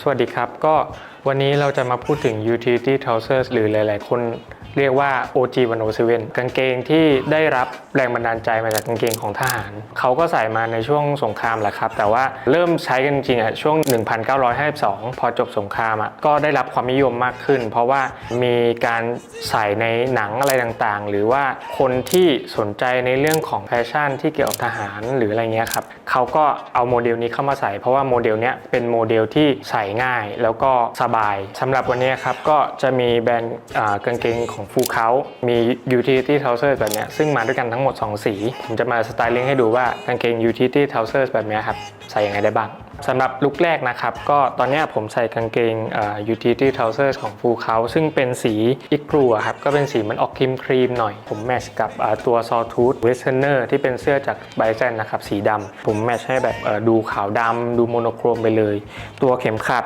สวัสดีครับ ก็วันนี้เราจะมาพูดถึง utility trousers หรือหลาย ๆ คนเรียกว่า OG 107กางเกงที่ได้รับแรงบันดาลใจมาจากกางเกงของทหาร เขาก็ใส่มาในช่วงสงครามแหละครับ แต่ว่าเริ่มใช้กันจริงอะช่วง 1952 พอจบสงครามอะก็ได้รับความนิยมมากขึ้น เพราะว่ามีการใส่ในหนังอะไรต่างๆ หรือว่าคนที่สนใจในเรื่องของแฟชั่นที่เกี่ยวกับทหารหรืออะไรเงี้ยครับ เขาก็เอาโมเดลนี้เข้ามาใส่ เพราะว่าโมเดลเนี้ยเป็นโมเดลที่ใส่ง่ายแล้วก็สบายสำหรับวันนี้ครับก็จะมีแบรนด์กางเกงของฟูเขามี utility trousers แบบเนี้ยซึ่งมาด้วยกันทั้งหมด 2 สี ผมจะมาสไตลิ่งให้ดูว่ากางเกง utility trousers แบบเนี้ยครับ ใส่ยังไงได้บ้าง สำหรับลุคแรกนะครับ ก็ตอนนี้ผมใส่กางเกงอ่า utility trousers ของฟูเขาซึ่งเป็นสีอิกรูครับ ก็เป็นสีมันออกครีมครีมหน่อย ผมแมชกับตัวซอทูธเวสเทนเนอร์ที่เป็นเสื้อจากไบแซนนะครับ สีดำผมแมชให้แบบดูขาวดำดูโมโนโครมไปเลย ตัวเข็มขัด